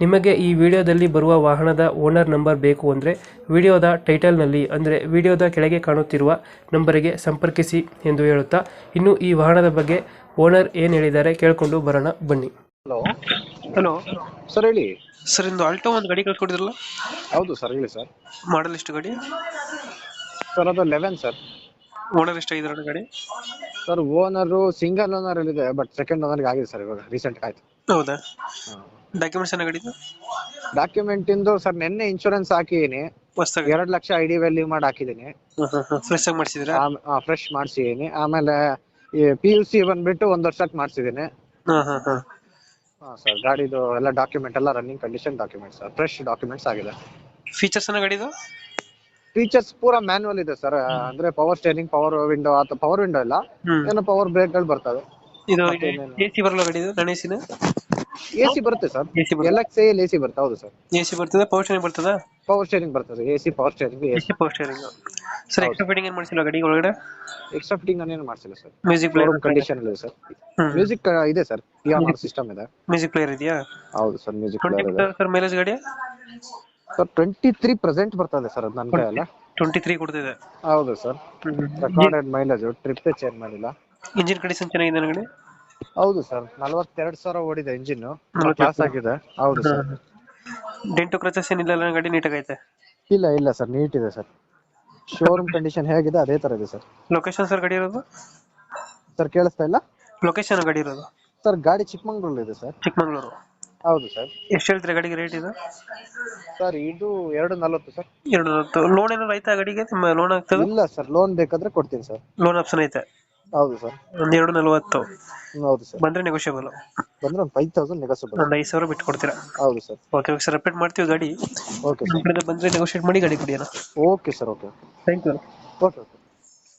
ನಿಮಗೆ ಈ ವಿಡಿಯೋದಲ್ಲಿ ಬರುವ ವಾಹನದ ಓನರ್ ನಂಬರ್ ಬೇಕು ಅಂದರೆ ವಿಡಿಯೋದ ಟೈಟಲ್ನಲ್ಲಿ ಅಂದರೆ ವಿಡಿಯೋದ ಕೆಳಗೆ ಕಾಣುತ್ತಿರುವ ನಂಬರಿಗೆ ಸಂಪರ್ಕಿಸಿ ಎಂದು ಹೇಳುತ್ತಾ ಇನ್ನು ಈ ವಾಹನದ ಬಗ್ಗೆ ಓನರ್ ಏನು ಹೇಳಿದ್ದಾರೆ ಕೇಳಿಕೊಂಡು ಬರೋಣ ಬನ್ನಿ. ಹಲೋ. ಹಲೋ. ಸರ್ ಹೇಳಿ. ಸರ್ ಇಂದು ಆಲ್ಟೋ ಒಂದು ಗಾಡಿ ಕಳ್ಸ್ಕೊಡಿದ್ರಲ್ಲ ಹೌದು ಸರ್ ಹೇಳಿ ಸರ್. ಮಾಡಲ್ ಎಷ್ಟು ಗಾಡಿ? ಸರ್ ಅದು ಲೆವೆನ್ ಸರ್. ಓನರ್ ಎಷ್ಟಾಗಿದ್ದಾರೆ ಗಾಡಿ? ಸರ್ ಓನರ್ ಸಿಂಗಲ್ ಓನರ್ ಅಲ್ಲಿ ಇದೆ ಬಟ್ ಸೆಕೆಂಡ್ ಓನರ್ ಆಗಿದೆ ಸರ್ ಇವಾಗ ರೀಸೆಂಟ್ ಆಯ್ತು. ಹೌದಾ? ಡಾಕ್ಯುಮೆಂಟ್ಸ್ ಏನೋ ಗಾಡಿದು ಡಾಕ್ಯುಮೆಂಟ್ ಇಂದು ಸರ್ ನಿನ್ನೆ ಇನ್ಶೂರೆನ್ಸ್ ಹಾಕಿದೀನಿ ಹೊಸ್ದಾಗಿ? ಎರಡು ಲಕ್ಷ ಐ ಡಿ ವ್ಯಾಲ್ಯೂ ಮಾಡಿ ಹಾಕಿದ್ದೀನಿ. ಫ್ರೆಶ್ ಆಗಿ ಮಾಡಿಸಿದ್ರಾ ಫ್ರೆಶ್ ಮಾಡಿಸಿದೀನಿ ಆಮೇಲೆ ಪಿ ಯು ಸಿ ಬಂದ್ಬಿಟ್ಟು ಒಂದ್ ವರ್ಷಕ್ಕೆ ಮಾಡಿಸಿದ್ದೀನಿ. ಹಾಂ ಹಾಂ ಹಾಂ ಹಾಂ ಸರ್ ಗಾಡಿದು ಎಲ್ಲ ಡಾಕ್ಯುಮೆಂಟ್ ಎಲ್ಲ running condition document sir fresh documents ಆಗಿದೆ. ಫೀಚರ್ಸ್ ಏನಾಗಿದೆ ಗಾಡಿದು ಫೀಚರ್ಸ್ ಪೂರಾ ಮ್ಯಾನುವಲ್ ಇದೆ ಸರ್ ಅಂದ್ರೆ ಪವರ್ ಸ್ಟೇರಿಂಗ್ ಪವರ್ ವಿಂಡೋ ಅಥವಾ ಪವರ್ ವಿಂಡೋ ಇಲ್ಲ. ಏನೋ ಪವರ್ ಬ್ರೇಕ್ಗಳು ಬರ್ತವೆ. ಇದು ಮತ್ತೆ ಏನೇನು? ಎ ಸಿ ಬರಲ್ಲ ಗಾಡಿದು ನಾನ್ ಎ ಸಿನ ಬರುತ್ತೆ ಸರ್ ಎಸಿ ಸಿ ಬರುತ್ತೆ. L X L A C ಬರುತ್ತೆ ಹೌದು ಸರ್ ಎಸಿ ಬರ್ತದೆ ಪವರ್ ಸ್ಟೇರಿಂಗ್ ಬರ್ತದೆ? ಪವರ್ ಸ್ಟೇರಿಂಗ್ ಬರ್ತದೆ AC power steering AC power steering sir extra fitting ಏನು ಮಾಡಿಸಿಲ್ಲ ಗಾಡಿ ಒಳಗಡೆ? ಎಕ್ಸ್ಟ್ರಾ ಫಿಟ್ಟಿಂಗ್ ನಾನೇನು ಮಾಡಿಸಿಲ್ಲ ಸರ್ ಮ್ಯೂಸಿಕ್ ಪ್ಲೇಯರ್ ಕಂಡೀಷನ್ ಇದೆ. ಸರ್ ಮ್ಯೂಸಿಕ್ ಇದೆ ಸರ್ ಪಿಯಾನೋ ಸಿಸ್ಟಮ್ ಇದೆ. ಮ್ಯೂಸಿಕ್ ಪ್ಲೇಯರ್ ಇದೆಯಾ? ಹೌದು ಸರ್ ಮ್ಯೂಸಿಕ್ ಪ್ಲೇಯರ್ ಇದೆ. ಸರ್ ಮೈಲೇಜ್ ಗಾಡಿ? ಸರ್ ಟ್ವೆಂಟಿ ತ್ರೀ ಪ್ರೆಸೆಂಟ್ ಬರ್ತದೆ ಸರ್ ನನ್ನ ಕೈಯಲ್ಲ ಟ್ವೆಂಟಿ ತ್ರೀ ಕೊಡ್ತಿದೆ. ಹೌದು sir. Recorded mileage trip change ಮಾಡಿಲ್ಲ. ಇಂಜಿನ್ ಕಂಡೀಷನ್ ಚೆನ್ನಾಗಿದೆ ನನಗೆ ಹೌದು ಸರ್ ನಲವತ್ತೆರಡು ಸಾವಿರ ಓಡಿದೆ ಇಂಜಿನ್ ಕ್ಲಾಸ್ ಆಗಿದೆ. ಹೌದು ಸರ್. ಡೆಂಟು ಕ್ರಚಸ್ ಏನಿಲ್ಲ ನನ್ನ ಗಾಡಿ ನೀಟ್ ಐತೆ ಇಲ್ಲ ಇಲ್ಲ ಸರ್ ನೀಟ್ ಇದೆ ಸರ್. ಶೋರೂಮ್ ಕಂಡೀಷನ್ ಹೇಗಿದೆ ಅದೇ ತರ ಇದೆ ಸರ್. ಲೊಕೇಶನ್ ಸರ್ ಗಾಡಿ ಇರೋದು? ಸರ್ ಕೇಳಿಸ್ತಾ ಇಲ್ಲ? ಲೊಕೇಶನ್ ಗಾಡಿ ಇರೋದು? ಸರ್ ಗಾಡಿ ಚಿಕ್ಕಮಂಗ್ಳೂರಲ್ಲಿ ಇದೆ ಸರ್. ಚಿಕ್ಕಮಂಗ್ಳೂರು. ಹೌದು ಸರ್. ಎಷ್ಟು ಹೇಳ್ತೀರಾ ಗಾಡಿಗೆ ರೇಟ್ ಇದು? ಸರ್ ಇದು ಎರಡು ನಲವತ್ತು ಸರ್. ಎರಡು ನಲವತ್ತು. ಲೋನ್ ಏನಾದ್ರು ಐತಾ ಗಾಡಿಗೆ? ನಿಮ್ಮ ಲೋನ್ ಆಗ್ತದೆ? ಇಲ್ಲ ಸರ್ ಲೋನ್ ಬೇಕಾದ್ರೆ ಕೊಡ್ತೀನಿ ಸರ್. ಲೋನ್ ಆಪ್ಷನ್ ಐತೆ? ಹೌದು ಸರ್. ಒಂದು ಎರಡು ನಲವತ್ತು. ಹ್ಮ್, ಹೌದು ಸರ್. ಬಂದ್ರೆ ನೆಗೋಷಿಯಬಲ್ ಬಂದ್ರೆ ಒಂದು ಫೈವ್ ತೌಸಂಡ್ ನೆಗೋಸಿಬಲ್ ಒಂದು ಐದು ಸಾವಿರ ಬಿಟ್ಟು ಕೊಡ್ತೀರಾ ಹೌದು sir. Okay okay sir update ಮಾಡ್ತೀವಿ ಗಾಡಿ. ಓಕೆ ನಮ್ಮ ಸರ್ ಕಡೆಯಿಂದ ಬಂದ್ರೆ ನೆಗೋಷಿಯೇಟ್ ಮಾಡಿ ಗಾಡಿ ಕೊಡಿ ಅಣ್ಣ. Okay sir okay thank you okay okay